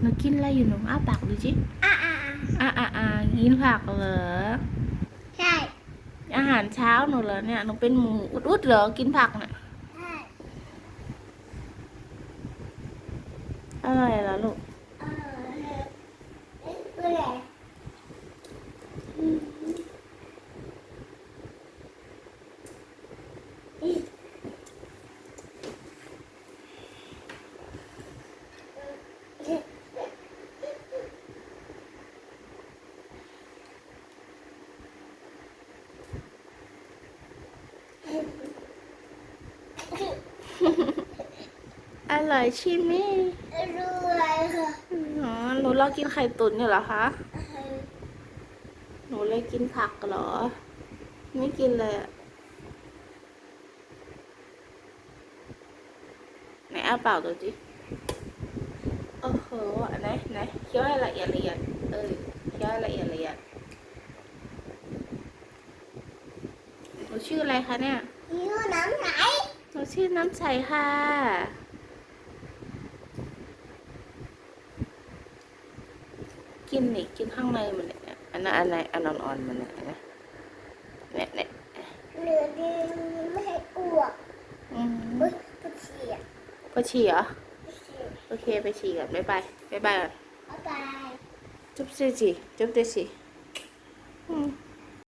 หนูกินอะไรอยู่หนูอ้าปากดูจิอ่าอ่าอะอะอะกินผักเหรอ ใช่ อาหารเช้าหนูเหรอเนี่ยหนูเป็นหมูอุดๆเหรอ กินผักน่ะใช่อร่อยเหรอลูกเออเอ๊ะเมื่อไอร่อยชิมมี่รวยค่ะอ๋อหนูรอกินไข่ตุ๋นอยู่เหรอคะ หนูเลยกินผักเหรอ ไม่กินเลยอะไหนอ้าเปล่าดูจิโอ้โหอันไหนไหนเคี้ยวให้ละเอียดละเอียดเออเคี้ยวให้ละเอียดละเอียดหนูชื่ออะไรคะเนี่ยหิวน้ำไหนหนู ชื่อน้ำใสค่ะ กินนี่กินข้างในมันเนี่ยอันนั้นอันไหนอันอ่อนๆมันเนี่ยนะเนี่ยเนี่ยเหลือดีไม่ให้อ้วกอืมเฮ้ยปวดฉี่อะไปฉี่เหรอปวดฉี่โอเคไปฉี่ก่อนบ๊ายบายบ๊ายบายก่อนบ๊ายบาย จุ๊บสิจิจุ๊บดิสิอืม